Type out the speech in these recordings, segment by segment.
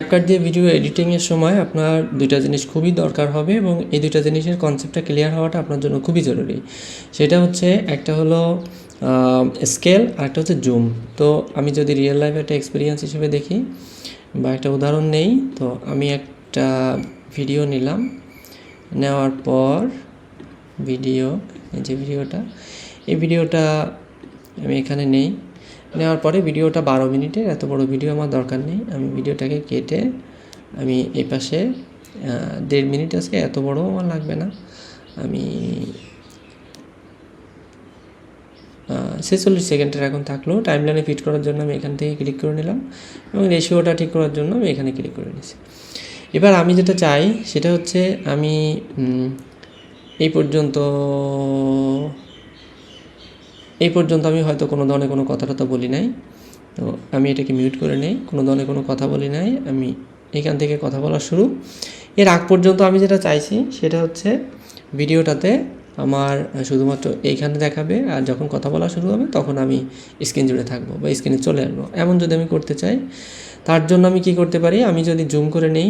CapCut দিয়ে video এডিটিংয়ের সময় আপনার দুইটা জিনিস খুবই দরকার হবে এবং এই দুইটা জিনিসের কনসেপ্টটা ক্লিয়ার হওয়াটা আপনার জন্য খুবই জরুরি। সেটা হচ্ছে একটা হলো স্কেল আর একটা হচ্ছে জুম তো আমি যদি রিয়েল লাইফ একটা এক্সপিরিয়েন্স হিসেবে দেখি বা একটা উদাহরণ নেই, তো আমি একটা ভিডিও নিলাম। নেওয়ার পর ভিডিও এই যে ভিডিওটা এই ভিডিওটা আমি এখানে নেই। নেওয়ার পরে ভিডিওটা বারো মিনিটের, এত বড় ভিডিও আমার দরকার নেই। আমি ভিডিওটাকে কেটে আমি এই পাশে দেড় মিনিট আছে এত বড় আমার লাগবে না। আমি ছেচল্লিশ সেকেন্ডের এখন থাকল। টাইম লাইনে ফিট করার জন্য আমি এখান থেকে ক্লিক করে নিলাম এবং রেশিওটা ঠিক করার জন্য আমি এখানে ক্লিক করে নিয়েছি। এবার আমি যেটা চাই সেটা হচ্ছে আমি এই পর্যন্ত এই পর্যন্ত আমি হয়তো কোনো ধরনের কোনো কথা টথা বলি নাই। তো আমি এটাকে মিউট করে নেই, কোনো ধরনের কোনো কথা বলি নাই। আমি এখান থেকে কথা বলা শুরু। এর আগ পর্যন্ত আমি যেটা চাইছি সেটা হচ্ছে ভিডিওটাতে আমার শুধুমাত্র এইখানে দেখাবে আর যখন কথা বলা শুরু হবে তখন আমি স্ক্রিন জুড়ে থাকব বা স্ক্রিনে চলে আসব। এমন যদি আমি করতে চাই, তার জন্য আমি কি করতে পারি? আমি যদি জুম করে নেই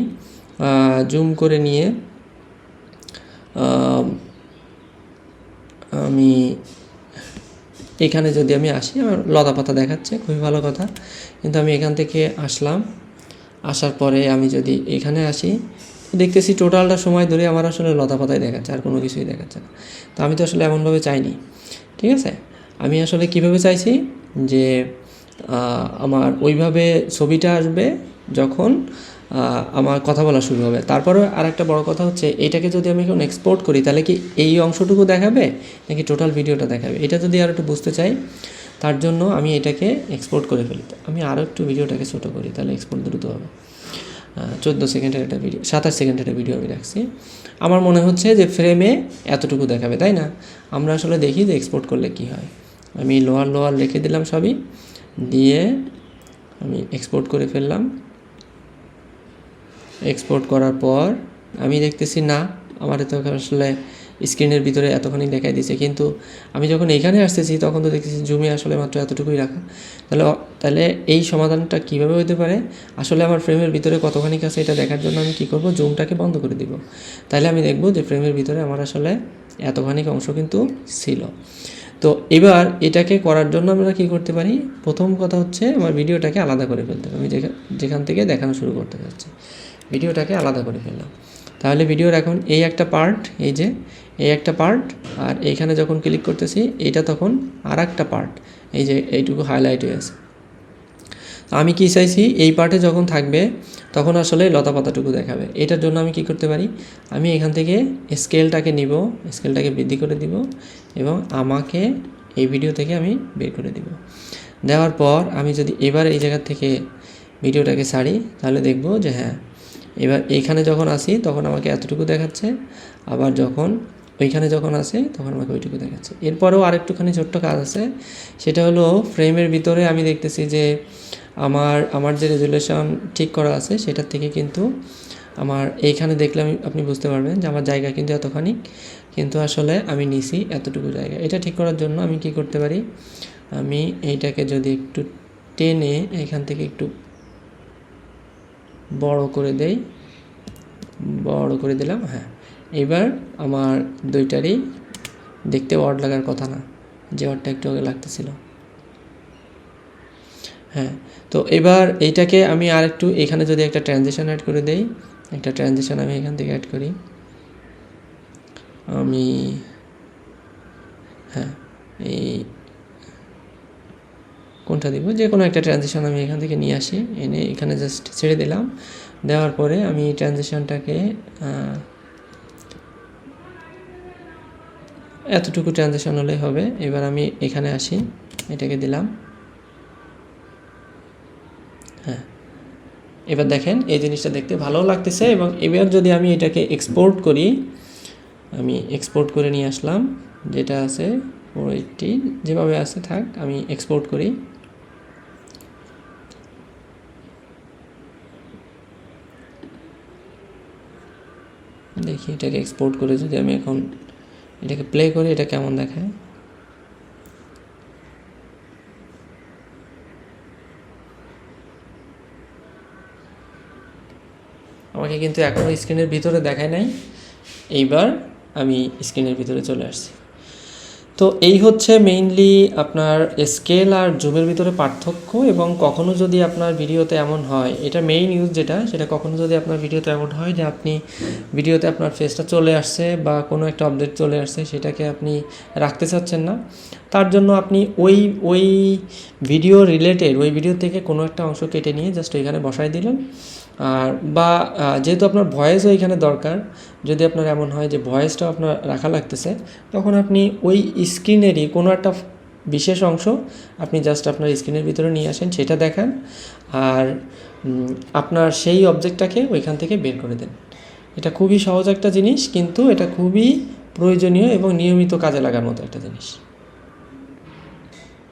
জুম করে নিয়ে আমি এখানে যদি আমি আসি, আমার লতা পাতা দেখাচ্ছে, খুবই ভালো কথা। কিন্তু আমি এখান থেকে আসলাম। আসার পরে আমি যদি এখানে আসি দেখতেছি টোটালটা সময় ধরে আমার আসলে লতা পাতাই দেখাচ্ছে, আর কোনো কিছুই দেখাচ্ছে না। তো আমি তো আসলে এমনভাবে চাইনি, ঠিক আছে? আমি আসলে কীভাবে চাইছি যে আমার ওইভাবে ছবিটা আসবে যখন আমার কথা বলা শুরু হবে। তারপরে আর একটা বড় কথা হচ্ছে, এটাকে যদি আমি এখন এক্সপোর্ট করি, তাহলে কি এই অংশটুকু দেখাবে, নাকি টোটাল ভিডিওটা দেখাবে? এটা যদি আর একটু বুঝতে চাই, তার জন্য আমি এটাকে এক্সপোর্ট করে ফেলি। আমি আরও একটু ভিডিওটাকে ছোটো করি, তাহলে এক্সপোর্ট দ্রুত হবে। চোদ্দ সেকেন্ডের একটা ভিডিও সাতাশ সেকেন্ডের একটা ভিডিও আমি রাখছি। আমার মনে হচ্ছে যে ফ্রেমে এতটুকু দেখাবে, তাই না? আমরা আসলে দেখি যে এক্সপোর্ট করলে কি হয়। আমি লোয়ার লোয়ার লিখে দিলাম সবই, দিয়ে আমি এক্সপোর্ট করে ফেললাম। এক্সপোর্ট করার পর, আমি দেখতেছি না, আমার তো আসলে স্ক্রিনের ভিতরে এতখানি দেখাই দিছে। কিন্তু আমি যখন এখানে আসতেছি, তখন তো দেখতেছি জুমে আসলে মাত্র এতটুকুই রাখা। তাহলে তাহলে এই সমাধানটা কীভাবে হতে পারে? আসলে আমার ফ্রেমের ভিতরে কতখানি কাছে এটা দেখার জন্য আমি কী করব? জুমটাকে বন্ধ করে দিব। তাহলে আমি দেখব যে ফ্রেমের ভিতরে আমার আসলে এতখানি অংশ কিন্তু ছিল। তো এবার এটাকে করার জন্য আমরা কি করতে পারি? প্রথম কথা হচ্ছে, আমার ভিডিওটাকে আলাদা করে ফেলতে হবে। আমি যেখা- যেখান থেকে দেখানো শুরু করতে যাচ্ছি ভিডিওটাকে আলাদা করে ফেললাম। তাহলে ভিডিওর এখন এই একটা পার্ট এই যে, এই একটা পার্ট আর এইখানে যখন ক্লিক করতেছি এটা তখন আর একটা পার্ট এই যে এইটুকু হাইলাইট হয়ে আছে। আমি কি চাইছি, এই পার্টে যখন থাকবে, তখন আসলে লতা পাতাটুকু দেখাবে। এটার জন্য আমি কি করতে পারি? আমি এখান থেকে স্কেলটাকে নিব স্কেলটাকে বৃদ্ধি করে দিব এবং আমাকে এই ভিডিও থেকে আমি বের করে দিব। দেওয়ার পর আমি যদি এবার এই জায়গা থেকে ভিডিওটাকে ছাড়ি তাহলে দেখব যে হ্যাঁ এবার এইখানে যখন আসি, তখন আমাকে এতটুকু দেখাচ্ছে। আবার যখন ওইখানে যখন আসে, তখন আমাকে ওইটুকু দেখাচ্ছে। এরপরেও আরেকটুখানি ছোট্ট কাজ আছে। সেটা হলো ফ্রেমের ভিতরে আমি দেখতেছি যে আমার আমার যে রেজুলেশন ঠিক করা আছে, সেটার থেকে কিন্তু আমার এইখানে দেখলে আমি, আপনি বুঝতে পারবেন যে আমার জায়গা কিন্তু এতখানি। কিন্তু আসলে আমি নিছি এতটুকু জায়গা। এটা ঠিক করার জন্য আমি কি করতে পারি? আমি এইটাকে যদি একটু টেনে এখান থেকে একটু বড় করে দেই। বড় করে দিলাম হ্যাঁ। এবার আমার দুইটারই দেখতে ওয়ার্ড লাগার কথা না, যে ওয়ার্ডটা একটু আগে লাগতেছিল। হ্যাঁ তো এবার এইটাকে আমি আর একটু এখানে যদি একটা ট্রানজিশন অ্যাড করে দেই, একটা ট্রানজিশন আমি এখান থেকে অ্যাড করি। আমি হ্যাঁ এই কোনটা দিব? যে কোনো একটা ট্রানজিশন আমি এখান থেকে নিয়ে আসি। এনে এখানে জাস্ট ছেড়ে দিলাম। দেওয়ার পরে আমি ট্রানজিশনটাকে এতটুকু ট্রানজিশন হলেই হবে। এবার আমি এখানে আসি। এটাকে দিলাম। হ্যাঁ। এবার দেখেন, এই জিনিসটা দেখতে ভালো লাগতেছে এবং এবার যদি আমি এটাকে এক্সপোর্ট করি, আমি এক্সপোর্ট করে নিয়ে আসলাম। যেটা আছে এইটটি যেভাবে আছে, থাক, আমি এক্সপোর্ট করি। দেখি, এটাকে এক্সপোর্ট করে যদি আমি এখন এটাকে প্লে করি, এটা কেমন দেখায়? আমাকে কিন্তু এখনও স্ক্রিনের ভিতরে দেখায় নাই। এইবার আমি স্ক্রিনের ভিতরে চলে আসছি। তো এই হচ্ছে মেইনলি আপনার স্কেল আর জুমের ভিতরে পার্থক্য এবং কখনো যদি আপনার ভিডিওতে এমন হয়, এটা মেইন ইউজ যেটা, সেটা কখনো যদি আপনার ভিডিওতে এমন হয় যে আপনি ভিডিওতে আপনার ফেসটা চলে আসছে বা কোনো একটা অবজেক্ট চলে আসছে, সেটাকে আপনি রাখতে চাচ্ছেন না, তার জন্য আপনি ওই ওই ভিডিও রিলেটেড ওই ভিডিও থেকে কোনো একটা অংশ কেটে নিয়ে জাস্ট এখানে বসাই দিলেন। আর বা যেহেতু আপনার ভয়েসও এখানে দরকার, যদি আপনার এমন হয় যে ভয়েসটাও আপনার রাখা লাগতেছে, তখন আপনি ওই স্ক্রিনেরই কোনো একটা বিশেষ অংশ আপনি জাস্ট আপনার স্ক্রিনের ভিতরে নিয়ে আসেন, সেটা দেখান, আর আপনার সেই অবজেক্টটাকে ওইখান থেকে বের করে দেন। এটা খুবই সহজ একটা জিনিস, কিন্তু এটা খুবই প্রয়োজনীয় এবং নিয়মিত কাজে লাগার মতো একটা জিনিস।